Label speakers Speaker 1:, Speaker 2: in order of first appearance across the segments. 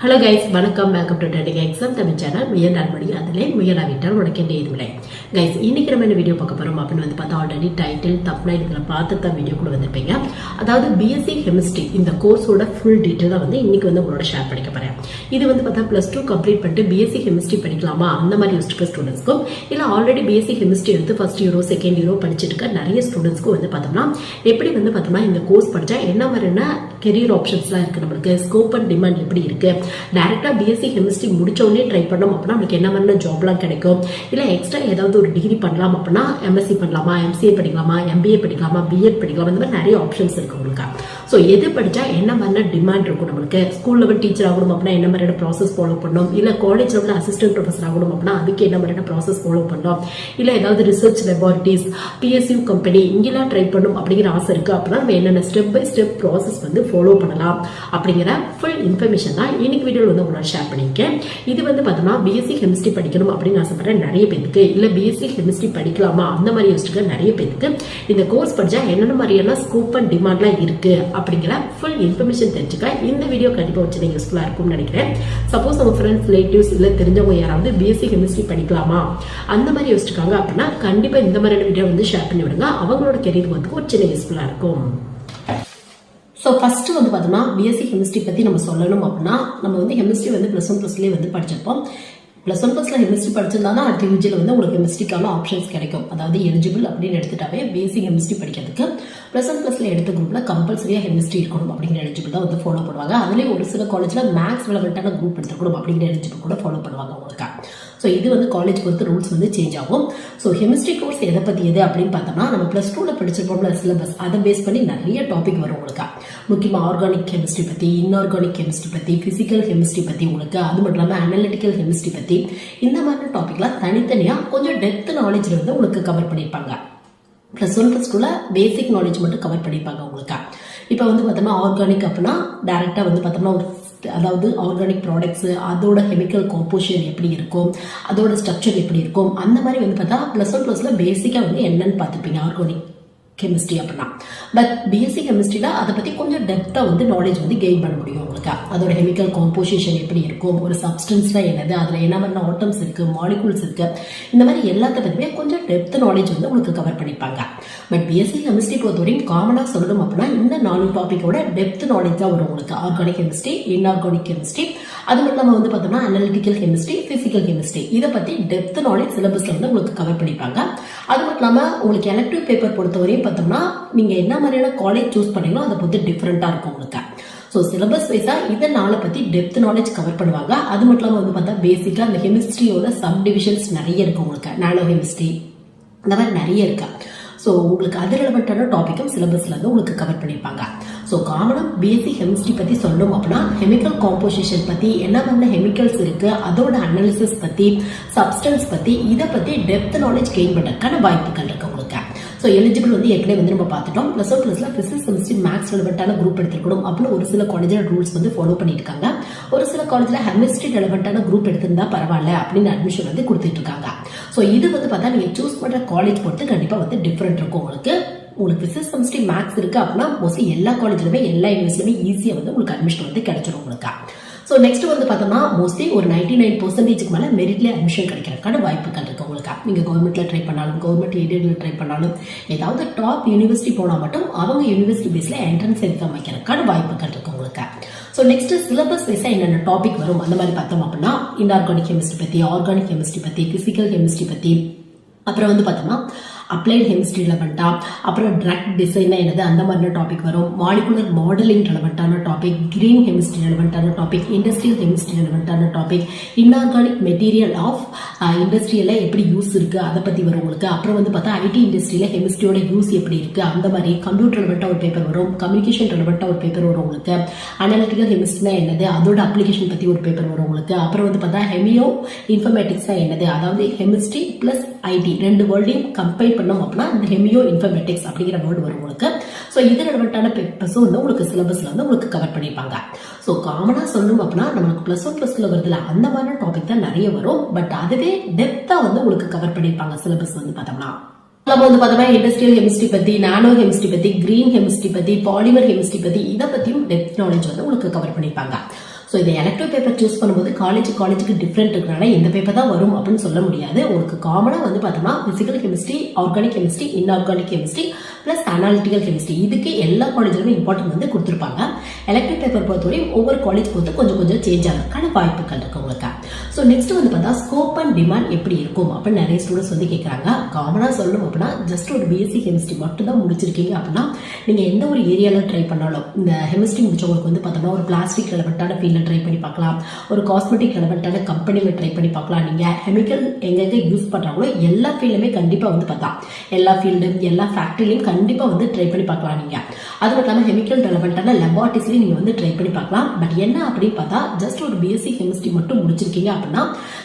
Speaker 1: Hello guys வணக்கம். Welcome to டெடிக் exam Tamil channel முயல் அதில் அதிலே முயலாவிட்டால் உனக்கு இருமில்லை கைஸ் இன்னைக்கு நம்ம என்ன வீடியோ பார்க்க போகிறோம் அப்படின்னு வந்து பார்த்தா ஆல்ரெடி டைட்டில் தப்னா இருக்கிற பார்த்து தான் வீடியோ கூட வந்திருப்பீங்க. அதாவது பிஎஸ்சி கெமிஸ்ட்ரி இந்த கோர்ஸோட ஃபுல் டீட்டெயிலாக வந்து இன்றைக்கி வந்து உங்களோட ஷேர் பண்ணிக்க போகிறேன் இது வந்து பார்த்தா ப்ளஸ் டூ கம்ப்ளீட் பண்ணிட்டு பிஎஸ்சி கெமிஸ்ட்ரி படிக்கலாமா அந்த மாதிரி யோசிச்சிருக்க ஸ்டூடெண்ட்ஸ்க்கும் இல்லை ஆல்ரெடி பிஎஸ்சி கெமிஸ்ட்ரி எடுத்து ஃபர்ஸ்ட் இயரோ செகண்ட் இயரோ படிச்சுட்டு இருக்க நிறைய ஸ்டூடெண்ட்ஸ்க்கும் வந்து பார்த்தோம்னா எப்படி வந்து பார்த்தோம்னா இந்த கோர்ஸ் படித்தா என்ன மாதிரியான கெரியர் ஆப்ஷன்ஸ்லாம் இருக்குது நம்மளுக்கு. ஸ்கோப் அண்ட் டிமாண்ட் எப்படி இருக்குது டேரெக்டாக பிஎஸ்சி கெமிஸ்ட்ரி முடிச்ச ட்ரை பண்ணோம் அப்படின்னா நம்மளுக்கு என்ன மாதிரியான ஜாப்லாம் கிடைக்கும்? இல்லை எக்ஸ்ட்ரா ஏதாவது ஒரு டிகிரி பண்ணலாம் அப்படின்னா எம்எஸ்சி பண்ணலாமா? எம்சிஏ படிக்கலாமா? எம்பிஏ படிக்கலாமா? பிஎட் படிக்கலாமா? இந்த மாதிரி நிறைய ஆப்ஷன்ஸ் இருக்குது உங்களுக்கு. ஸோ எது படித்தா என்ன மாதிரியான டிமாண்ட் இருக்கும் நம்மளுக்கு? ஸ்கூல் லெவல் டீச்சர் ஆகணும் அப்படின்னா என்ன மாதிரியான ப்ராசஸ் ஃபாலோ பண்ணணும்? இல்லை காலேஜ் லெவலில் அசிஸ்டன்ட் ப்ரொஃபஸர் ஆகணும் அப்படின்னா அதுக்கு என்ன மாதிரியான ப்ராசஸ் ஃபாலோ பண்ணணும் இல்லை ஏதாவது ரிசர்ச் லெபார்ட்டிஸ் பிஎஸ்யூ கம்பெனி இங்கெல்லாம் ட்ரை பண்ணும் அப்படிங்கிற ஆசை இருக்குது அப்படின்னா நம்ம என்னென்ன ஸ்டெப் பை ஸ்டெப் ப்ராசஸ் வந்து ஃபாலோ பண்ணலாம் அப்படிங்கிற ஃபுல் இன்ஃபர்மேஷன் தான் இன்னைக்கு வீடியோவில் வந்து உங்களோட ஷேர் பண்ணியிருக்கேன். இது வந்து பார்த்தோம்னா பிஎஸ்சி கெமிஸ்ட்ரி படிக்கணும் அப்படின்னு ஆசைப்படுற நிறைய பேருக்கு இல்லை பிஎஸ்சி கெமிஸ்ட்ரி படிக்கலாமா? அந்த மாதிரி யோசிச்சுக்க நிறைய பேருக்கு இந்த கோர்ஸ் படிச்சா என்னென்ன மாதிரியான ஸ்கோப் அண்ட் டிமாண்ட்லாம் இருக்கு அப்படிங்கிற ஃபுல் இன்ஃபர்மேஷன் தெரிஞ்சுக்க இந்த வீடியோ கண்டிப்பாக வச்சு யூஸ்ஃபுல்லாக இருக்கும்னு நினைக்கிறேன். சப்போஸ் உங்கள் ஃப்ரெண்ட்ஸ் ரிலேட்டிவ்ஸ் இல்லை தெரிஞ்சவங்க யாராவது பிஎஸ்சி கெமிஸ்ட்ரி படிக்கலாமா? அந்த மாதிரி யோசிச்சிருக்காங்க அப்படின்னா கண்டிப்பாக இந்த மாதிரியான வீடியோ வந்து ஷேர் பண்ணி விடுங்க. அவங்களோட கெரியர் வந்து ஒரு சின்ன யூஸ்ஃபுல்லாக இருக்கும். ஸோ ஃபஸ்ட்டு வந்து பார்த்தோம்னா பிஎஸ்சி கெமிஸ்ட்ரி பற்றி நம்ம சொல்லணும் அப்படின்னா நம்ம வந்து கெமிஸ்ட்ரி வந்து ப்ளஸ் ஒன் ப்ளஸ்லேயே வந்து படிச்சிருப்போம். ப்ளஸ் ஒன் ப்ளஸில் கெமிஸ்ட்ரி படிச்சிருந்தா தான் அடுத்த யூஜியில் வந்து உங்களுக்கு கெமிஸ்ட்ரிக்கான ஆப்ஷன்ஸ் கிடைக்கும். அதாவது எலிஜிபிள் அப்படின்னு எடுத்துட்டாவே பேசிக் கெமிஸ்ட்ரி படிக்கிறதுக்கு ப்ளஸ் ஒன் ப்ளஸில் எடுத்த குரூப்பில் கம்பல்சரியாக கெமிஸ்ட்ரி இருக்கணும் அப்படிங்கிற எலிஜிபிள் தான் வந்து ஃபாலோ பண்ணுவாங்க. அதுலேயே ஒரு சில காலேஜில் மேக்ஸ் ரிலவெண்ட்டான குரூப் எடுத்துக்கணும் அப்படிங்கிற எலிஜிபிள் கூட ஃபாலோ பண்ணுவாங்க உங்களுக்கு. ஸோ இது வந்து காலேஜ் பொறுத்து ரூல்ஸ் வந்து சேஞ்ச் ஆகும். ஸோ ஹெமிஸ்ட்ரி கோர்ஸ் எதை பற்றி எது அப்படின்னு பார்த்தோம்னா நம்ம ப்ளஸ் டூவில் படிச்சிருப்போம்ல சிலபஸ் அதை பேஸ் பண்ணி நிறைய டாபிக் வரும் உங்களுக்கு. முக்கியமாக ஆர்கானிக் கெமிஸ்ட்ரி பற்றி இன்ஆர்கானிக் கெமிஸ்ட்ரி பற்றி ஃபிசிக்கல் கெமிஸ்ட்ரி பற்றி உங்களுக்கு அது மட்டும் இல்லாமல் அனலிட்டிக்கல் கெமிஸ்ட்ரி பற்றி இந்த மாதிரி டாபிக்லாம் தனித்தனியாக கொஞ்சம் டெப்த் நாலேஜில் வந்து உங்களுக்கு கவர் பண்ணியிருப்பாங்க. ப்ளஸ் ஒன் ப்ளஸ் டூவில் பேசிக் நாலேஜ் மட்டும் கவர் பண்ணியிருப்பாங்க உங்களுக்கு. இப்போ வந்து பார்த்தோம்னா ஆர்கானிக் அப்படின்னா டேரெக்டாக வந்து பார்த்தோம்னா ஒரு அதாவது ஆர்கானிக் ப்ராடக்ட்ஸு அதோட கெமிக்கல் காம்போசிஷன் எப்படி இருக்கும் அதோட ஸ்ட்ரக்சர் எப்படி இருக்கும் அந்த மாதிரி வந்து பார்த்தா ப்ளஸ் ஒன் ப்ளஸில் பேசிக்காக வந்து என்னன்னு பார்த்துப்பீங்க ஆர்கானிக் கெமிஸ்ட்ரி அப்படின்னா பட் பிஎஸ்சி கெமிஸ்ட்ரியில் அதை பற்றி கொஞ்சம் டெப்த்தாக வந்து நாலேஜ் வந்து கெயின் பண்ண முடியும் உங்களுக்கு. அதோட கெமிக்கல் காம்போசிஷன் எப்படி இருக்கும் ஒரு சப்ஸ்டன்ஸ்லாம் என்னது அதில் என்ன மாதிரி ஆட்டம்ஸ் இருக்குது மாலிகூல்ஸ் இருக்குது இந்த மாதிரி எல்லாத்த பற்றியுமே கொஞ்சம் டெப்த் நாலேஜ் வந்து உங்களுக்கு கவர் பண்ணிப்பாங்க. பட் பிஎஸ்சி கெமிஸ்ட்ரி பொறுத்தவரையும் காமனாக சொல்லணும் அப்படின்னா இந்த நாலு டாப்பிக்கோட டெப்த் நாலேஜ் தான் வரும் உங்களுக்கு. ஆர்கானிக் கெமிஸ்ட்ரி இன்ஆர்கானிக் கெமிஸ்ட்ரி அது மட்டும் இல்லாமல் வந்து பார்த்தோம்னா அனலிட்டிக்கல் கெமிஸ்ட்ரி ஃபிசிக்கல் கெமிஸ்ட்ரி இதை பற்றி டெப்த் நாலேஜ் சிலபஸில் வந்து உங்களுக்கு கவர் பண்ணிப்பாங்க. அது மட்டும் இல்லாமல் உங்களுக்கு எலக்ட்ரிக் பேப்பர் பொறுத்தவரையும் பார்த்தோம்னா நீங்கள் என்ன மாதிரியான காலேஜ் சூஸ் பண்ணீங்களோ அதை பொறுத்து டிஃப்ரெண்ட்டாக இருக்கும் உங்களுக்கு ஸோ சிலபஸ் வைஸாக இதை நாளை பற்றி டெப்த் நாலேஜ் கவர் பண்ணுவாங்க. அது மட்டும் இல்லாமல் வந்து பார்த்தா பேசிக்காக அந்த கெமிஸ்ட்ரியோட சப் டிவிஷன்ஸ் நிறைய இருக்குது உங்களுக்கு. நானோ கெமிஸ்ட்ரி இந்த மாதிரி நிறைய இருக்குது ஸோ உங்களுக்கு அது ரிலவெண்ட்டான டாப்பிக்கும் சிலபஸில் வந்து உங்களுக்கு கவர் பண்ணியிருப்பாங்க ஸோ காமனாக பிஎஸ்சி கெமிஸ்ட்ரி பற்றி சொல்லணும் அப்படின்னா கெமிக்கல் காம்போசிஷன் பற்றி என்ன மாதிரியான கெமிக்கல்ஸ் இருக்குது அதோட அனாலிசிஸ் பற்றி சப்ஸ்டன்ஸ் பற்றி இதை பற்றி டெப்த் நாலேஜ் கெயின் பண்ணுறதுக்கான வாய்ப்புகள் இருக்குது உங்களுக்கு. ஸோ எலிஜிபிள் வந்து ஏற்கனவே வந்து நம்ம பார்த்துட்டோம். ப்ளஸ் ஒன் ப்ளஸ்ல ஃபிசிக்ஸ் கெமிஸ்ட்ரி மேக்ஸ் ரெலவெண்ட்டான குரூப் எடுத்துருக்கணும் அப்படின்னு ஒரு சில காலேஜில் ரூல்ஸ் வந்து ஃபாலோ பண்ணியிருக்காங்க. ஒரு சில காலேஜில் கெமிஸ்ட்ரி ரெலவெண்ட்டான குரூப் எடுத்திருந்தா பரவாயில்ல அப்படின்னு அட்மிஷன் வந்து கொடுத்துட்டு இருக்காங்க ஸோ இது வந்து பார்த்தா நீங்கள் சூஸ் பண்ணுற காலேஜ் பொறுத்து கண்டிப்பாக வந்து டிஃப்ரெண்ட் இருக்கும் உங்களுக்கு. உங்களுக்கு பிசினஸ் கெமிஸ்ட்ரி மேக்ஸ் இருக்குது அப்படின்னா மோஸ்ட்லி எல்லா காலேஜ்லுமே எல்லா யூனிவர்சிட்டியுமே ஈஸியாக வந்து உங்களுக்கு அட்மிஷன் வந்து கிடைச்சிடும் உங்களுக்கு. ஸோ நெக்ஸ்ட் வந்து பார்த்தோம்னா மோஸ்ட்லி ஒரு நைன்டி நைன் பர்சன்டேஜ்க்கு மேலே மெரிட்லேயே அட்மிஷன் கிடைக்கிறதுக்கான வாய்ப்புகள் இருக்கும். உங்களுக்கு நீங்கள் கவர்மெண்ட்டில் ட்ரை பண்ணாலும் கவர்மெண்ட் எய்டட்ல ட்ரை பண்ணாலும் ஏதாவது டாப் யூனிவர்சிட்டி போனால் மட்டும் அவங்க யூனிவர்சிட்டி பேஸில் என்ட்ரன்ஸ் எக்ஸாம் வைக்கிறதுக்கான வாய்ப்புகள் இருக்குது உங்களுக்கு. ஸோ நெக்ஸ்ட் சிலபஸ் பேஸாக என்னென்ன டாபிக் வரும்? அந்த மாதிரி பார்த்தோம் அப்படின்னா இன்ஆர்கானிக் கெமிஸ்ட்ரி பற்றி ஆர்கானிக் கெமிஸ்ட்ரி பற்றி ஃபிசிக்கல் கெமிஸ்ட்ரி பற்றி அப்புறம் வந்து பார்த்தோம்னா அப்ளைட் கெமிஸ்ட்ரி ரெலவெண்ட்டாக அப்புறம் ட்ரக் டிசைனா என்னது? அந்த மாதிரியான டாபிக் வரும். மாலிகுலர் மாடலிங் ரெலவெண்ட்டான டாபிக் கிரீன் கெமிஸ்ட்ரி ரெலவெண்ட்டான டாபிக் இண்டஸ்ட்ரியல் கெமிஸ்ட்ரி ரெலவெண்ட்டான டாபிக் இன்ஆர்கானிக் மெட்டீரியல் ஆஃப் இண்டஸ்ட்ரியில் எப்படி யூஸ் இருக்குது அதை பற்றி வரும் உங்களுக்கு. அப்புறம் வந்து பார்த்தா ஐடி இண்டஸ்ட்ரியில் கெமிஸ்ட்ரியோட யூஸ் எப்படி இருக்குது அந்த மாதிரி கம்ப்யூட்டர் ரெலவெண்ட்டாக ஒரு பேப்பர் வரும். கம்யூனிகேஷன் ரெலவெண்ட்டாக ஒரு பேப்பர் வரும் உங்களுக்கு. அனாலிட்டிக்கல் கெமிஸ்ட்ரினா என்னது? அதோட அப்ளிகேஷன் பற்றி ஒரு பேப்பர் வரும் உங்களுக்கு. அப்புறம் வந்து பார்த்தா ஹெமியோ இன்ஃபர்மேட்டிக்ஸ்னா என்னது? அதாவது கெமிஸ்ட்ரி ப்ளஸ் ஐடி ரெண்டு வேர்ல்டையும் கம்பைன் பண்ணோம் அப்படின்னா இந்த ஹெமியோ இன்ஃபர்மேட்டிக்ஸ் அப்படிங்கிற வேர்டு வரும் உங்களுக்கு. ஸோ இது ரெலவெண்ட்டான பேப்பர்ஸும் வந்து உங்களுக்கு சிலபஸில் வந்து உங்களுக்கு கவர் பண்ணியிருப்பாங்க. ஸோ காமனாக சொல்லணும் அப்படின்னா நம்மளுக்கு ப்ளஸ் ஒன் ப்ளஸ் டூவில் வருதுல அந்த மாதிரியான டாபிக் தான் நிறைய வரும். பட் அதுவே டெப்த்தாக வந்து உங்களுக்கு கவர் பண்ணியிருப்பாங்க சிலபஸ் வந்து பார்த்தோம்னா. நம்ம வந்து பார்த்தோம்னா இண்டஸ்ட்ரியல் கெமிஸ்ட்ரி பத்தி நானோ கெமிஸ்ட்ரி பத்தி கிரீன் கெமிஸ்ட்ரி பத்தி பாலிமர் கெமிஸ்ட்ரி பத்தி இதை பத்தியும் டெப்த் நாலேஜ் வந்து உங்களுக்கு கவர் பண்ணியிருப்பாங்க. ஸோ இந்த எலக்டிவ் பேப்பர் சூஸ் பண்ணும்போது காலேஜ் காலேஜுக்கு டிஃப்ரெண்ட் இருக்கிறனால இந்த பேப்பர் தான் வரும் அப்படின்னு சொல்ல முடியாது. உங்களுக்கு காமனாக வந்து பார்த்தோம்னா physical chemistry organic chemistry inorganic chemistry plus analytical chemistry இதுக்கு எல்லா காலேஜிலுமே இம்பார்ட்டன்ட் வந்து கொடுத்துருப்பாங்க. எலக்டிவ் பேப்பர் பொறுத்தவரையும் ஒவ்வொரு காலேஜ் பொறுத்து கொஞ்சம் கொஞ்சம் சேஞ்ச் ஆகிறதுக்கான வாய்ப்புகள் இருக்குது உங்களுக்கு. ஸோ நெக்ஸ்ட் வந்து பார்த்தா ஸ்கோப் அண்ட் டிமாண்ட் எப்படி இருக்கும் அப்படின்னு நிறைய ஸ்டூடெண்ட்ஸ் வந்து கேட்குறாங்க காமனாக சொல்லணும் அப்படின்னா ஜஸ்ட் ஒரு பிஎஸ்சி கெமிஸ்ட்ரி மட்டும் தான் முடிச்சிருக்கீங்க அப்படின்னா நீங்கள் எந்த ஒரு ஏரியாவில் ட்ரை பண்ணாலும் இந்த கெமிஸ்ட்ரி முடிச்சவங்களுக்கு வந்து பார்த்தோம்னா ஒரு பிளாஸ்டிக் ரெலவெண்ட்டான ஃபீல்டில் ட்ரை பண்ணி பார்க்கலாம். ஒரு காஸ்மெட்டிக் ரெலவெண்ட்டான கம்பெனியில் ட்ரை பண்ணி பார்க்கலாம். நீங்கள் கெமிக்கல் எங்கெங்கே யூஸ் பண்ணுறாங்களோ எல்லா ஃபீல்டுமே கண்டிப்பாக வந்து பார்த்தா எல்லா ஃபீல்டும் எல்லா ஃபேக்ட்ரிலையும் கண்டிப்பாக வந்து ட்ரை பண்ணி பார்க்கலாம் நீங்கள் அது மட்டும் இல்லாமல் கெமிக்கல் ரெலவெண்ட்டான லெபார்ட்டிஸ்லையும் நீங்கள் வந்து ட்ரை பண்ணி பார்க்கலாம். பட் என்ன அப்படின்னு பார்த்தா ஜஸ்ட் ஒரு பிஎஸ்சி கெமிஸ்ட்ரி மட்டும் முடிச்சிருக்கீங்க அப்படின்னா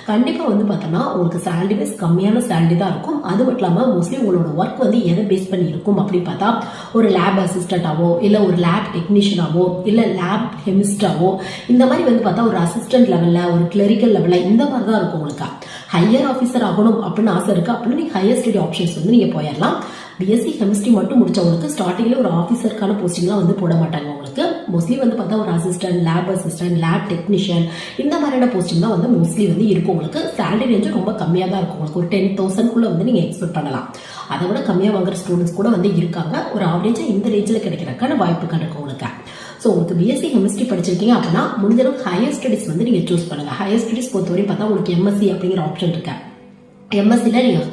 Speaker 1: கண்டிப்பாக வந்து பார்த்தோம்னா உங்களுக்கு சேலரி பேஸ் கம்மியான சேலரி தான் இருக்கும். அது மட்டும் இல்லாமல் மோஸ்ட்லி உங்களோட ஒர்க் வந்து எதை பேஸ் பண்ணி இருக்கும் அப்படின்னு பார்த்தா ஒரு லேப் அசிஸ்டண்ட்டாவோ இல்லை ஒரு லேப் டெக்னீஷியனாவோ இல்லை லேப் கெமிஸ்டாவோ இந்த மாதிரி வந்து பார்த்தா ஒரு அசிஸ்டன்ட் லெவலில் ஒரு கிளரிக்கல் லெவலில் இந்த மாதிரி தான் இருக்கும் உங்களுக்கு. ஹையர் ஆஃபீஸர் ஆகணும் அப்படின்னு ஆசை இருக்குது அப்படின்னா நீங்கள் ஹையர் ஸ்டடி ஆப்ஷன்ஸ் வந்து நீங்கள் போயிடலாம். பிஎஸ்சி கெமிஸ்ட்ரி மட்டும் முடிச்சவங்களுக்கு ஸ்டார்டிங்கில் ஒரு ஆஃபீஸருக்கான போஸ்டிங்லாம் வந்து போட மாட்டாங்க உங்களுக்கு. மோஸ்ட்லி வந்து பார்த்தா ஒரு assistant lab assistant lab technician இந்த மாதிரியான போஸ்டிங் தான் வந்து மோஸ்ட்லி வந்து இருக்கும். உங்களுக்கு சேலரி ரேஞ்சும் ரொம்ப கம்மியாக தான் இருக்கும். உங்களுக்கு ஒரு டென் தௌசண்ட்குள்ள வந்து நீங்கள் எக்ஸ்பெக்ட் பண்ணலாம். அதை விட கம்மியாக வாங்குற ஸ்டூடெண்ட்ஸ் கூட வந்து இருக்காங்க. ஒரு ஆவரேஜாக இந்த ரேஞ்சில் கிடைக்கிறக்கான வாய்ப்புகள் இருக்கு உங்களுக்கு. ஸோ உங்களுக்கு பிஎஸ்சி கெமிஸ்ட்ரி படிச்சிருக்கீங்க அப்படின்னா முடிஞ்ச ஹையர் ஸ்டடிஸ் வந்து நீங்கள் சூஸ் பண்ணுங்கள் ஹையர் ஸ்டடிஸ் பொறுத்தவரையும் பார்த்தா உங்களுக்கு எம்எஸ்சி அப்படிங்கிற ஆப்ஷன் இருக்கு. எம்எஸ்சியில் நீங்கள்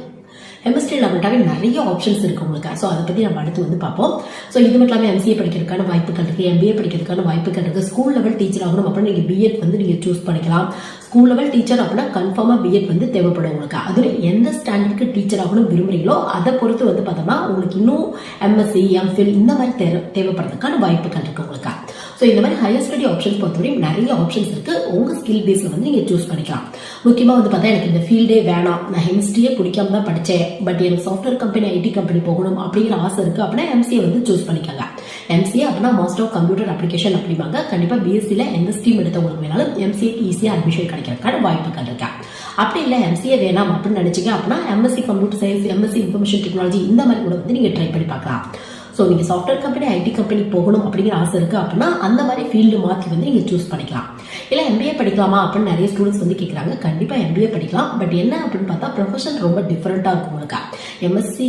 Speaker 1: கெமிஸ்ட்ரி லெவல்ட்டாவே நிறைய ஆப்ஷன்ஸ் இருக்குது உங்களுக்கு. ஸோ அதை பற்றி நம்ம அடுத்து வந்து பார்ப்போம். ஸோ இது மட்டும் இல்லாமல் எம்சிஏ படிக்கிறதுக்கான வாய்ப்புகள் இருக்குது எம்பிஏ படிக்கிறதுக்கான வாய்ப்புகள் இருக்குது ஸ்கூல் லெவல் டீச்சர் ஆகணும். அப்படின்னு நீங்கள் பிஎட் வந்து நீங்கள் சூஸ் பண்ணிக்கலாம். ஸ்கூல் லெவல் டீச்சர் அப்படின்னா கன்ஃபார்மாக பிஎட் வந்து தேவைப்படும் உங்களுக்கு. அதில் எந்த ஸ்டாண்டர்டுக்கு டீச்சர் ஆகணும் விரும்புகிறீங்களோ அதை பொறுத்து வந்து பார்த்தோம்னா உங்களுக்கு இன்னும் எம்எஸ்சி எம்ஃபில் இந்த மாதிரி தேவை தேவைப்படுறதுக்கான வாய்ப்புகள் இருக்குது உங்களுக்கு. ஸோ இந்த மாதிரி ஹையர் ஸ்டடி ஆப்ஷன்ஸ் பொறுத்தவரையும் நிறைய ஆப்ஷன்ஸ் இருக்கு. உங்க ஸ்கில் பேஸ்ல வந்து நீங்க சூஸ் பண்ணிக்கலாம். முக்கியமாக வந்து பார்த்தா எனக்கு இந்த ஃபீல்டே வேணாம். நான் ஹெமிஸ்ட்ரியே பிடிக்காம தான் படித்தேன். பட் எனக்கு சாஃப்ட்வேர் கம்பெனி ஐடி கம்பெனி போகணும் அப்படிங்கிற ஆசை இருக்கு அப்படின்னா எம்சிஏ வந்து சூஸ் பண்ணிக்கோங்க. எம்சிஏ அப்படின்னா மாஸ்டர் ஆஃப் கம்ப்யூட்டர் அப்ளிகேஷன் அப்படிம்பாங்க. கண்டிப்பாக பிஎஸ்சியில் எந்த ஸ்ட்ரீம் எடுத்தவங்களுக்கு வேணாலும் எம்சிஏக்கு ஈஸியாக அட்மிஷன் கிடைக்கிறதுக்கான வாய்ப்புகள் இருக்கு. அப்படி இல்லை எம்சிஏ வேணாம் அப்படின்னு நினச்சிங்க அப்படின்னா MSc computer science MSc information technology இந்த மாதிரி கூட வந்து நீங்கள் ட்ரை பண்ணி பார்க்கலாம். ஸோ நீங்கள் சாஃப்ட்வேர் கம்பெனி ஐடி கம்பெனி போகணும் அப்படிங்கிற ஆசை இருக்குது அப்படின்னா அந்த மாதிரி ஃபீல்டு மாற்றி வந்து நீங்கள் சூஸ் பண்ணிக்கலாம். இல்லை எம்பிஏ படிக்கலாமா அப்படின்னு நிறைய ஸ்டூடெண்ட்ஸ் வந்து கேட்குறாங்க கண்டிப்பாக எம்பிஏ படிக்கலாம். பட் என்ன அப்படின்னு பார்த்தா ப்ரொஃபஷன் ரொம்ப டிஃப்ரெண்ட்டாக இருக்கும் உங்களுக்கு. எம்எஸ்சி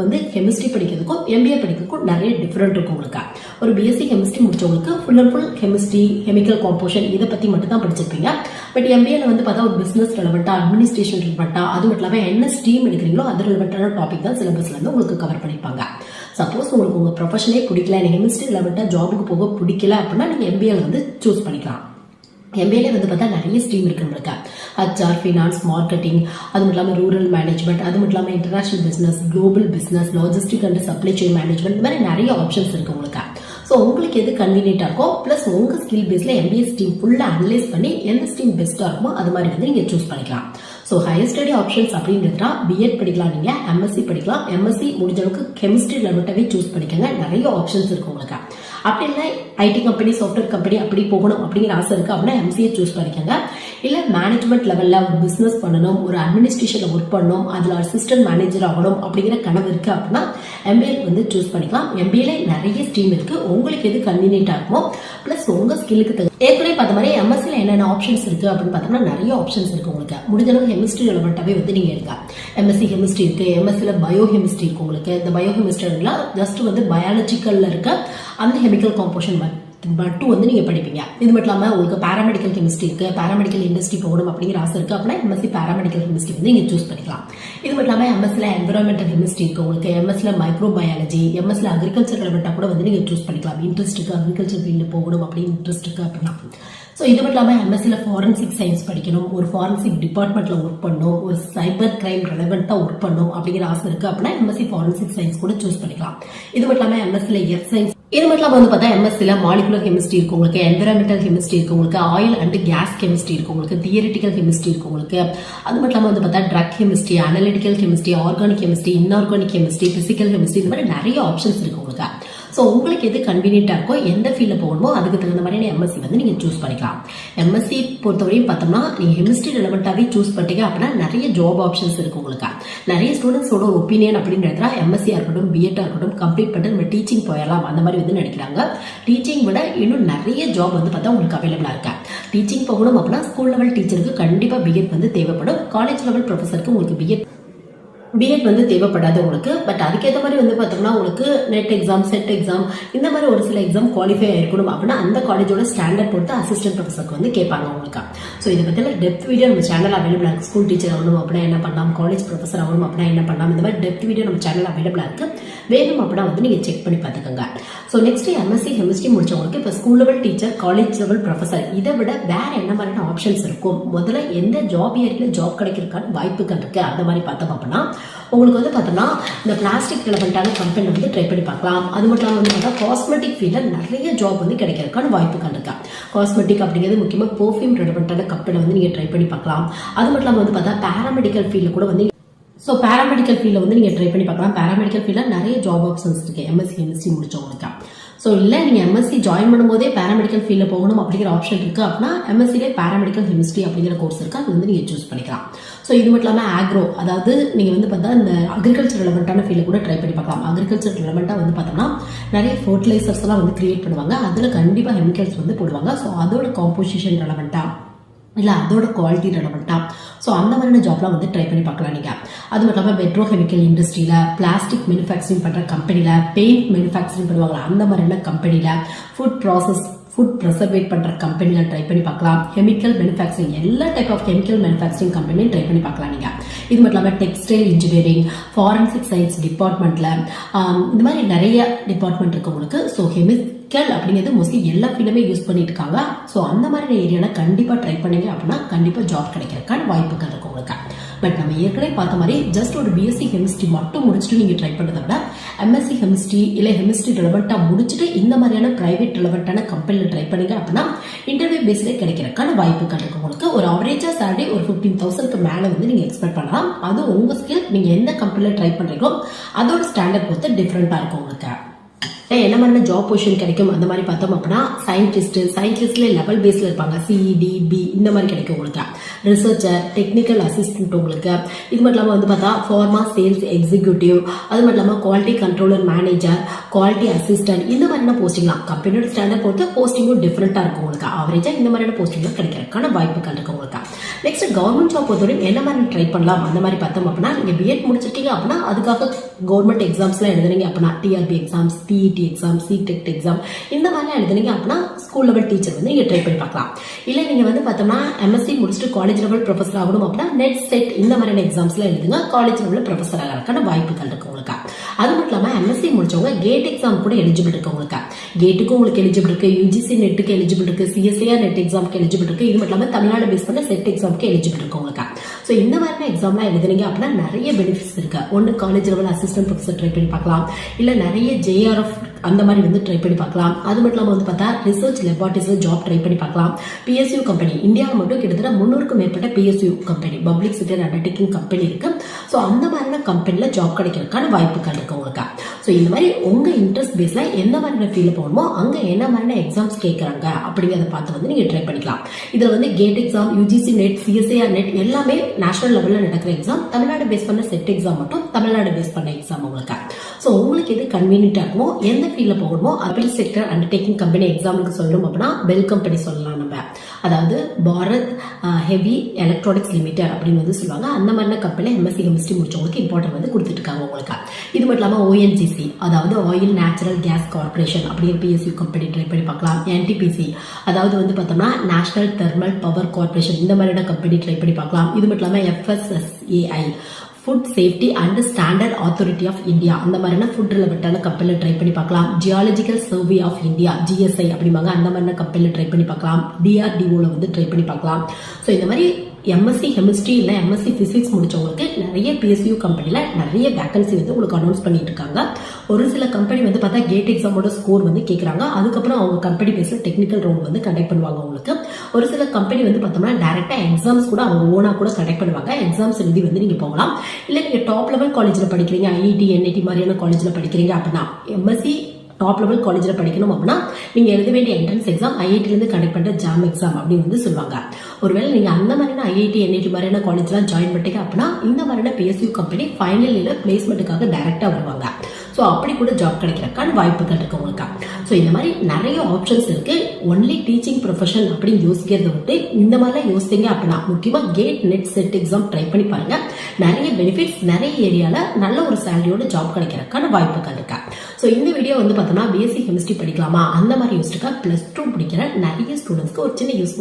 Speaker 1: வந்து கெமிஸ்ட்ரி படிக்கிறதுக்கும் எம்பிஏ படிக்கிறதுக்கும் நிறைய டிஃப்ரெண்ட் இருக்கும் உங்களுக்கு. ஒரு BSc chemistry முடிச்சவங்களுக்கு full and full chemistry chemical composition இதை பற்றி மட்டும் தான் படிச்சிருப்பீங்க பட் எம்பிஏல வந்து பார்த்தா ஒரு பிஸ்னஸ் ரிலவெண்ட்டாக அட்மினிஸ்ட்ரேஷன் ரிலவெண்ட்டாக அது மட்டும் இல்லாமல் என்ன ஸ்ட்ரீம் எடுக்கிறீங்களோ அது ரிலவெண்ட்டான டாபிக் தான் சிலபஸ்ல உங்களுக்கு கவர் பண்ணியிருப்பாங்க சப்போஸ் உங்களுக்கு உங்கள் ப்ரொஃபஷனே பிடிக்கல நீங்கள் கெமிஸ்ட்ரி லெவல்ட்டாக ஜாபுக்கு போக பிடிக்கல அப்படின்னா நீங்கள் எம்பிஏல வந்து சூஸ் பண்ணிக்கலாம். எம்பிஏல வந்து பார்த்தா நிறைய ஸ்ட்ரீம் இருக்கு நம்மளுக்கு. ஹச்ஆர் ஃபினான்ஸ் மார்க்கெட்டிங் அது மட்டும் இல்லாமல் ரூரல் மேனேஜ்மெண்ட் அது மட்டும் இல்லாமல் international business global business logistic and supply chain management இந்த மாதிரி நிறைய ஆப்ஷன்ஸ் இருக்கு உங்களுக்கு. ஸோ உங்களுக்கு எது கன்வீனியன்ட்டாக இருக்கோ ப்ளஸ் உங்கள் ஸ்கில் பேஸில் எம்பிஏ ஸ்ட்ரீம் ஃபுல்லாக அனலைஸ் பண்ணி எந்த ஸ்ட்ரீம் பெஸ்ட்டாக இருக்குமோ அது மாதிரி வந்து நீங்கள் சூஸ் பண்ணிக்கலாம். ஸோ ஹையர் ஸ்டடி ஆப்ஷன்ஸ் அப்படின்றதுனா பிஎட் படிக்கலாம் நீங்கள் எம்எஸ்சி படிக்கலாம். எம்எஸ்சி முடிஞ்சளவுக்கு கெமிஸ்ட்ரியில் கெமிஸ்ட்ரி சூஸ் பண்ணிக்கோங்க. நிறைய ஆப்ஷன்ஸ் இருக்கு உங்களுக்கு. அப்படி இல்லை ஐடி கம்பெனி சாஃப்ட்வேர் கம்பெனி அப்படி போகணும் அப்படிங்கிற ஆசை இருக்குது அப்படின்னா எம்சிஏ சூஸ் பண்ணிக்கோங்க. இல்லை மேனேஜ்மெண்ட் லெவலில் ஒரு பிஸ்னஸ் பண்ணணும் ஒரு அட்மினிஸ்ட்ரேஷனில் ஒர்க் பண்ணணும் அதில் அசிஸ்டன்ட் மேனேஜர் ஆகணும் அப்படிங்கிற கனவு இருக்குது அப்படின்னா எம்பிஏ வந்து சூஸ் பண்ணிக்கலாம். எம்பிஏல நிறைய ஸ்ட்ரீம் இருக்குது உங்களுக்கு எது கன்வீனியன்ட்டாக இருக்குமோ ப்ளஸ் உங்கள் ஸ்கில்லுக்கு தகுந்த ஏற்கனவே பார்த்த மாதிரி எம்எஸ்சியில் என்னென்ன ஆப்ஷன்ஸ் இருக்குது அப்படின்னு பார்த்தோம்னா நிறைய ஆப்ஷன்ஸ் இருக்குது உங்களுக்கு. முடிஞ்சளவுக்கு கெமிஸ்ட்ரி ரிலவெண்ட்டாகவே வந்து நீங்கள் எடுக்கலாம் எம்எஸ்சி கெமிஸ்ட்ரி இருக்குது எம்எஸ்சியில் பயோ கெமிஸ்ட்ரி இருக்கு உங்களுக்கு. இந்த பயோ கெமிஸ்ட்ரிலாம் ஜஸ்ட் வந்து பயாலஜிக்கலில் இருக்க அந்த கெமிக்கல் காம்போஷன் மட்டும் வந்து நீங்கள் படிப்பீங்க. இது மட்டும் இல்லாமல் உங்களுக்கு பேராமெடிக்கல் கெமிஸ்ட்ரி இருக்குது பேராமெடிக்கல் இண்டஸ்ட்ரி போகணும் அப்படிங்கிற ஆசை இருக்குது அப்படின்னா எம்எஸ்சி பேராமெடிக்கல் கெமிஸ்ட்ரி வந்து நீங்கள் சூஸ் பண்ணிக்கலாம். இது மட்டும் இல்லாமல் எம்எஸ்சில் என்விரான்மெண்டல் கெமிஸ்ட்ரி இருக்குது உங்களுக்கு எம்எஸ்ல மைக்ரோ பயாலஜி எம்எஸ்ல அக்ரிகல்ச்சர் ரெலவெண்ட்டாக கூட வந்து நீங்கள் சூஸ் பண்ணிக்கலாம். இன்ட்ரெஸ்ட் இருக்குது அக்ரிகல்ச்சர் ஃபீல்டு போகணும் அப்படின்னு இன்ட்ரெஸ்ட் இருக்குது அப்படின்னா. ஸோ இது மட்டும் இல்லாமல் எம்எஸ்சியில் ஃபாரன்சிக் சயின்ஸ் படிக்கணும். ஒரு ஃபாரன்சிக் டிபார்ட்மெண்ட்டில் ஒர்க் பண்ணணும். ஒரு சைபர் கிரைம் ரெலவெண்ட்டாக ஒர்க் பண்ணணும் அப்படிங்கிற ஆசை இருக்குது அப்படின்னா எம்எஸ்சி ஃபாரன்சிக் சயின்ஸ் கூட சூஸ் பண்ணிக்கலாம். இது மட்டும் இல்லாமல் எம்எஸ்சியில் எஃப் சயின்ஸ் இது மட்டும் இல்லாமல் வந்து பார்த்தா எம்எஸ்சியில் மாலிகுலர் கெமிஸ்ட்ரி இருக்கவங்களுக்கு என்விரான்மெண்டல் கெமிஸ்ட்ரி இருக்கவங்களுக்கு ஆயில் அண்ட் கேஸ் கெமிஸ்ட்ரி இருக்கவங்களுக்கு தியரிட்டிக்கல் கெமிஸ்ட்ரி இருக்கவங்களுக்கு அது மட்டும் இல்லாமல் வந்து பார்த்தா drug chemistry analytical chemistry organic chemistry inorganic chemistry physical chemistry இந்த மாதிரி நிறைய ஆப்ஷன்ஸ் இருக்கு உங்களுக்கு. ஸோ உங்களுக்கு எது கன்வீனியன்ட்டாக இருக்கோ எந்த ஃபீல்டில் போகணுமோ அதுக்கு தகுந்த மாதிரியான எம்எஸ்சி வந்து நீங்கள் சூஸ் பண்ணிக்கலாம். எம்எஸ்சி பொறுத்தவரையும் பார்த்தோம்னா நீங்கள் ஹெமிஸ்ட்ரி ரெலவெண்ட்டாகவே சூஸ் பண்ணிட்டீங்க அப்படின்னா நிறைய ஜாப் ஆப்ஷன்ஸ் இருக்கு உங்களுக்கு. நிறைய ஸ்டூடெண்ட்ஸோட ஒப்பீனியன் அப்படின்றதுனா எம்எஸ்சியாக இருக்கட்டும் பிஎட்டாக இருக்கட்டும் கம்ப்ளீட் பண்ணிட்டு நம்ம டீச்சிங் போயிடலாம். அந்த மாதிரி வந்து நினைக்கிறாங்க. டீச்சிங் விட இன்னும் நிறைய ஜாப் வந்து பார்த்தா உங்களுக்கு அவைலபிளாக இருக்கா. டீச்சிங் போகணும் அப்படின்னா ஸ்கூல் லெவல் டீச்சருக்கு கண்டிப்பாக பிஎட் வந்து தேவைப்படும். காலேஜ் லெவல் ப்ரொஃபஸருக்கு உங்களுக்கு பிஎட் பிஎட் வந்து தேவைப்படாது உங்களுக்கு. பட் அதுக்கேற்ற மாதிரி வந்து பார்த்தோம்னா உங்களுக்கு நெட் எக்ஸாம் செட் எக்ஸாம் இந்த மாதிரி ஒரு சில எக்ஸாம் குவாலிஃபை ஆயிருக்கணும் அப்படின்னா அந்த காலேஜோட ஸ்டாண்டர்ட் பொறுத்து அசிஸ்டன்ட் ப்ரொஃபஸருக்கு வந்து கேட்பாங்க உங்களுக்கு. ஸோ இதை பற்றின டெப்த் வீடியோ நம்ம சேனல் அவைலபிளாக இருக்குது ஸ்கூல் டீச்சர் ஆகணும் அப்படின்னா என்ன பண்ணலாம்? காலேஜ் ப்ரொஃபஸர் ஆகணும் அப்படின்னா என்ன பண்ணலாம்? இந்த மாதிரி டெப்த் வீடியோ நம்ம சேனல் அவைலபிளாக இருக்குது வேணும் அப்படின்னா வந்து நீங்கள் செக் பண்ணி பார்த்துக்கோங்க. ஸோ நெக்ஸ்ட் எம்எஸ்சி கெமிஸ்ட்ரி முடிச்சவங்களுக்கு இப்போ school level teacher college level professor இதை விட வேற என்ன மாதிரியான ஆப்ஷன்ஸ் இருக்கும்? முதல்ல எந்த ஜாப் ஏரியில் ஜாப் கிடைக்கிறதுக்கான வாய்ப்புகள் இருக்கு? அந்த மாதிரி பார்த்தோம் அப்படின்னா உங்களுக்கு வந்து பார்த்தோம்னா இந்த பிளாஸ்டிக் ரிலவெண்ட்டான கம்பெனி வந்து ட்ரை பண்ணி பார்க்கலாம். அது மட்டும் இல்லாமல் வந்து பார்த்தா காஸ்மெட்டிக் ஃபீல்டில் நிறைய ஜாப் வந்து கிடைக்கிறதுக்கான வாய்ப்புகள் இருக்கா. காஸ்மெட்டிக் அப்படிங்கிறது முக்கியமாக பெர்ஃப்யூம் ரிலவெண்ட்டான கம்பெனி வந்து நீங்கள் ட்ரை பண்ணி பார்க்கலாம். அது மட்டும் இல்லாமல் வந்து பார்த்தா பேராமெடிக்கல் ஃபீல்டில் கூட வந்து ஸோ பேராமெடிக்கல் ஃபீல்டில் வந்து நீங்கள் ட்ரை பண்ணி பார்க்கலாம். பேராமெடிக்கல் ஃபீல்டில் நிறைய ஜாப் ஆப்ஷன்ஸ் இருக்குது எம்எஸ்சி எம்எஸ்சி முடிச்சவங்களுக்கு. ஸோ இல்லை நீங்கள் எம்எஸ்சி ஜாயின் பண்ணும்போதே பேராமெடிக்கல் ஃபீல்டில் போகணும் அப்படிங்கிற ஆப்ஷன் இருக்குது அப்படின்னா எம்எஸ்சிலே பேராமெடிக்கல் கெமிஸ்ட்ரி அப்படிங்கிற கோர்ஸ் இருக்குது அது வந்து நீங்கள் சூஸ் பண்ணிக்கலாம். ஸோ இது மட்டும் இல்லாமல் ஆக்ரோ அதாவது நீங்கள் வந்து பார்த்தா இந்த அக்ரிகல்ச்சர் ரிலவெண்ட்டான ஃபீல்டில் கூட ட்ரை பண்ணி பார்க்கலாம். அக்ரிகல்ச்சர் ரிலவெண்ட்டாக வந்து பார்த்தோம்னா நிறைய ஃபர்டிலைசர்ஸ்லாம் வந்து கிரியேட் பண்ணுவாங்க. அதில் கண்டிப்பாக கெமிக்கல்ஸ் வந்து போடுவாங்க. ஸோ அதோட காம்போசிஷன் ரிலவெண்ட்டாக இல்லை அதோட குவாலிட்டி ரெலவெண்ட்டாக ஸோ அந்த மாதிரியான ஜாப்லாம் வந்து ட்ரை பண்ணி பார்க்கலாம் நீங்கள் அது மட்டும் இல்லாமல் பெட்ரோ கெமிக்கல் இண்டஸ்ட்ரியில் பிளாஸ்டிக் மேனுஃபேக்சரிங் பண்ணுற கம்பெனியில் பெயிண்ட் மேனுஃபேக்சரிங் பண்ணுவாங்களா? அந்த மாதிரியான கம்பெனியில் ஃபுட் ப்ராசஸ் ஃபுட் ப்ரிசர்வேட் பண்ணுற கம்பெனியில் ட்ரை பண்ணி பார்க்கலாம். கெமிக்கல் மேனுஃபேக்சரிங் எல்லா டைப் ஆஃப் கெமிக்கல் மேனுஃபேக்சரிங் கம்பெனியும் ட்ரை பண்ணி பார்க்கலாம் நீங்கள் இது மட்டும் இல்லாமல் டெக்ஸ்டைல் இன்ஜினியரிங் ஃபாரன்சிக் சயின்ஸ் டிபார்ட்மெண்ட்டில் இந்த மாதிரி நிறைய டிபார்ட்மெண்ட் இருக்கு உங்களுக்கு ஸோ கெமிக்கல் அப்படிங்கிறது மோஸ்ட்லி எல்லா ஃபீல்டுமே யூஸ் பண்ணிட்டு இருக்காங்க ஸோ அந்த மாதிரி ஏரியாவில் கண்டிப்பாக ட்ரை பண்ணீங்க அப்படின்னா கண்டிப்பாக ஜாப் கிடைக்கிறதுக்கான வாய்ப்புகள் இருக்கு உங்களுக்கு. பட் நம்ம ஏற்கனவே பார்த்த மாதிரி ஜஸ்ட் ஒரு பிஎஸ்சி கெமிஸ்ட்ரி மட்டும் முடிச்சுட்டு நீங்கள் ட்ரை பண்ணுறத விட எம்எஸ்சி கெமிஸ்ட்ரி இல்லை கெமிஸ்ட்ரி ரிலவெண்ட்டாக முடிச்சுட்டு இந்த மாதிரியான ப்ரைவேட் ரிலவெண்ட்டான கம்பெனியில் ட்ரை பண்ணீங்க அப்படின்னா இன்டர்வியூ பேஸ்லேயே கிடைக்கிறதுக்கான வாய்ப்புகள் இருக்கு உங்களுக்கு. ஒரு அவரேஜாக சேலரி ஒரு ஃபிஃப்டீன் தௌசண்ட்க்கு மேலே வந்து நீங்கள் எக்ஸ்பெக்ட் பண்ணலாம். அது உங்கள் ஸ்கில் நீங்கள் எந்த கம்பெனியில் ட்ரை பண்ணுறீங்களோ அதோட ஸ்டாண்டர்ட் பொறுத்து டிஃப்ரெண்ட்டாக இருக்கும் உங்களுக்கு. என்ன மாதிரி ஜாப் பொசிஷன் கிடைக்கும்? அந்த மாதிரி பார்த்தோம் அப்படின்னா சயின்டிஸ்ட் சயின்டிஸ்ட்ல லெவல் பேஸ்ல இருப்பாங்க. சிஇடி பி இந்த மாதிரி கிடைக்கும் உங்களுக்கு. ரிசர்ச்சர் டெக்னிக்கல் அசிஸ்டன்ட் உங்களுக்கு. இது மட்டும் இல்லாமல் வந்து பார்த்தா ஃபார்மா சேல்ஸ் எக்ஸிக்யூட்டிவ் அது மட்டும் இல்லாமல் quality controller manager quality assistant இந்த மாதிரியான போஸ்டிங்லாம் கம்பெனியோட ஸ்டாண்டர்ட் பொறுத்து போஸ்டிங்கும் டிஃப்ரெண்ட்டாக இருக்கும் உங்களுக்கு. ஆவரேஜாக இந்த மாதிரியான போஸ்டிங்லாம் கிடைக்கிறதுக்கான வாய்ப்புகள் இருக்கு உங்களுக்கு. நெக்ஸ்ட் கவர்மெண்ட் ஜாப் பொறுத்தவரைக்கும் என்ன மாதிரி ட்ரை பண்ணலாம்? அந்த மாதிரி பார்த்தோம் அப்படின்னா நீங்கள் பிஎட் முடிச்சிருக்கீங்க அப்படின்னா அதுக்காக கவர்மெண்ட் எக்ஸாம்ஸ்லாம் எழுதுறீங்க அப்படின்னா TRB exams TET exam CTET exam இந்த மாதிரிலாம் எழுதுனீங்க அப்படின்னா ஸ்கூல் லெவல் டீச்சர் வந்து நீங்கள் ட்ரை பண்ணி பார்க்கலாம். இல்லை நீங்கள் வந்து பார்த்தோம்னா எம்எஸ்சி முடிச்சுட்டு காலேஜ் லெவல் ப்ரொஃபஸர் ஆகணும் அப்படின்னா நெட் செட் இந்த மாதிரியான எக்ஸாம்ஸ்லாம் எழுதுங்க. காலேஜ் லெவலில் ப்ரொஃபஸர் ஆகிறதுக்கான வாய்ப்புகள் இருக்குது உங்களுக்கு. அது மட்டும் இல்லாமல் எம்எஸ்சி முடிச்சவங்க கேட் எக்ஸாம் கூட எலிஜிபிள் இருக்கு. உங்களுக்கு கேட்டுக்கும் உங்களுக்கு எலிஜிபிள் இருக்கு. யூஜிசி நெட்டுக்கு எலிஜிபிள் இருக்கு சிஎஸ்ஐஆர் நெட் எக்ஸாமுக்கு எலிஜிபிள் இருக்கு. இது மட்டும் இல்லாமல் தமிழ்நாடு பேஸ் பண்ண செட் எக்ஸாமுக்கு எலிஜிபிள் இருக்கு உங்களுக்கு ஸோ இந்த மாதிரியான எக்ஸாம்லாம் எழுதுனீங்க அப்படின்னா நிறைய பெனிஃபிட்ஸ் இருக்கு. ஒன்று college level assistant professor try பண்ணி பார்க்கலாம். இல்லை நிறைய ஜேஆர்எஃப் அந்த மாதிரி வந்து ட்ரை பண்ணி பார்க்கலாம். அது மட்டும் இல்லாமல் வந்து பார்த்தா ரிசர்ச் லெபார்ட்டரிஸில் ஜாப் ட்ரை பண்ணி பார்க்கலாம். பிஎஸ்யூ கம்பெனி இந்தியாவில் மட்டும் கிட்டத்தட்ட முந்நூறுக்கும் மேற்பட்ட PSU company public sector undertaking company இருக்கு. ஸோ அந்த மாதிரியான கம்பெனியில் ஜாப் கிடைக்கிறதுக்கான வாய்ப்புகள் இருக்கு உங்களுக்கு. ஸோ இந்த மாதிரி உங்கள் இன்ட்ரெஸ்ட் பேஸில் எந்த மாதிரியான ஃபீல்டில் போகணுமோ அங்கே என்ன மாதிரியான எக்ஸாம்ஸ் கேட்குறாங்க அப்படிங்கிறத பார்த்து வந்து நீங்கள் ட்ரை பண்ணிக்கலாம். இதில் வந்து GATE exam UGC NET CSIR NET எல்லாமே நேஷனல் லெவலில் நடக்கிற எக்ஸாம் தமிழ்நாடு பேஸ் பண்ண செட் எக்ஸாம் மட்டும் தமிழ்நாடு பேஸ் பண்ண எக்ஸாம் உங்களுக்கு. ஸோ உங்களுக்கு எது கன்வீனியன்ட்டாக இருக்குமோ எந்த ஃபீல்டில் போகணுமோ அபில் செக்டர் அண்டர்டேக்கிங் கம்பெனி எக்ஸாம்பிளுக்கு சொல்லணும் அப்படின்னா பெல் கம்பெனி சொல்லலாம் நம்ம. அதாவது பாரத் ஹெவி எலக்ட்ரானிக்ஸ் லிமிடெட் அப்படின்னு வந்து சொல்லுவாங்க. அந்த மாதிரியான கம்பெனி எம்எஸ்சி கெமிஸ்ட்ரி முடிச்சவங்களுக்கு இம்பார்ட்டன்ட் வந்து கொடுத்துட்ருக்காங்க உங்களுக்கு. இது மட்டும் இல்லாமல் ஓஎன்ஜிசி அதாவது ஆயில் நேச்சுரல் கேஸ் கார்பரேஷன் அப்படிங்கிற பிஎஸ்சி கம்பெனி ட்ரை பண்ணி பார்க்கலாம். என்டிபிசி அதாவது வந்து பார்த்தோம்னா நேஷனல் தெர்மல் பவர் கார்பரேஷன் இந்த மாதிரியான கம்பெனி ட்ரை பண்ணி பார்க்கலாம். இது மட்டும் இல்லாமல் FSSAI food safety and standard authority of India அந்த மாதிரியான ஃபுட் ரிலவெண்ட்டான கம்பெனியில் ட்ரை பண்ணி பார்க்கலாம். Geological survey of India GSI அப்படிம்பாங்க. அந்த மாதிரியான கம்பெனியில் ட்ரை பண்ணி பார்க்கலாம். டிஆர்டிஓவில் வந்து ட்ரை பண்ணி பார்க்கலாம். ஸோ இந்த மாதிரி எம்எஸ்சி கெமிஸ்ட்ரி இல்லை எம்எஸ்சி ஃபிசிக்ஸ் முடிச்சவங்களுக்கு நிறைய பிஎஸ்யூ கம்பெனியில் நிறைய வேகன்சி வந்து உங்களுக்கு அனௌன்ஸ் பண்ணிட்டு இருக்காங்க. ஒரு சில கம்பெனி வந்து பார்த்தா கேட் எக்ஸாமோட ஸ்கோர் வந்து கேட்குறாங்க அதுக்கப்புறம் அவங்க கம்பெனி பேஸில் டெக்னிக்கல் ரவுண்ட் வந்து கண்டக்ட் பண்ணுவாங்க உங்களுக்கு ஒரு சில கம்பெனி வந்து பார்த்தோம்னா டேரெக்டாக எக்ஸாம்ஸ் கூட அவங்க ஓனாக கூட கண்டக்ட் பண்ணுவாங்க. எக்ஸாம்ஸ் எழுதி வந்து நீங்கள் போகலாம். இல்லை நீங்கள் டாப் லெவல் காலேஜில் படிக்கிறீங்க ஐஐடி என்ஐடி மாதிரியான காலேஜில் படிக்கிறீங்க அப்படின்னா எம்எஸ்சி டாப் லெவல் காலேஜில் படிக்கணும் அப்படின்னா நீங்கள் எழுத வேண்டிய என்ட்ரன்ஸ் எக்ஸாம் ஐஐடிலேருந்து கண்டக்ட் பண்ணுற ஜாம் எக்ஸாம் அப்படின்னு வந்து சொல்லுவாங்க. ஒருவேளை நீங்கள் அந்த மாதிரியான ஐஐடி என்ஐடி மாதிரியான காலேஜ்லாம் ஜாயின் பண்ணிட்டீங்க அப்படின்னா இந்த மாதிரியான பிஎஸ்யூ கம்பெனி ஃபைனல் இயர் பிளேஸ்மெண்ட்டுக்காக டேரெக்டாக வருவாங்க. ஸோ அப்படி கூட ஜாப் கிடைக்கிறக்கான வாய்ப்புகள் இருக்கு உங்களுக்கு. ஸோ இந்த மாதிரி நிறைய ஆப்ஷன்ஸ் இருக்கு. ஒன்லி டீச்சிங் ப்ரொஃபஷன் அப்படின்னு யோசிக்கிறத விட்டு இந்த மாதிரிலாம் யோசித்தீங்க அப்படின்னா முக்கியமாக GATE NET SET exam try பண்ணி பாருங்க. நிறைய பெனிஃபிட்ஸ் நிறைய ஏரியால நல்ல ஒரு சேலரியோட ஜாப் கிடைக்கிறதுக்கான வாய்ப்புகள் இருக்கா. ஸோ இந்த வீடியோ வந்து பார்த்தோம்னா பிஎஸ்சி கெமிஸ்ட்ரி படிக்கலாமா? அந்த மாதிரி யோசிச்சுக்கா ப்ளஸ் டூ படிக்கிற நிறைய ஸ்டூடெண்ட்ஸ்க்கு ஒரு சின்ன யூஸ்ஃபுல்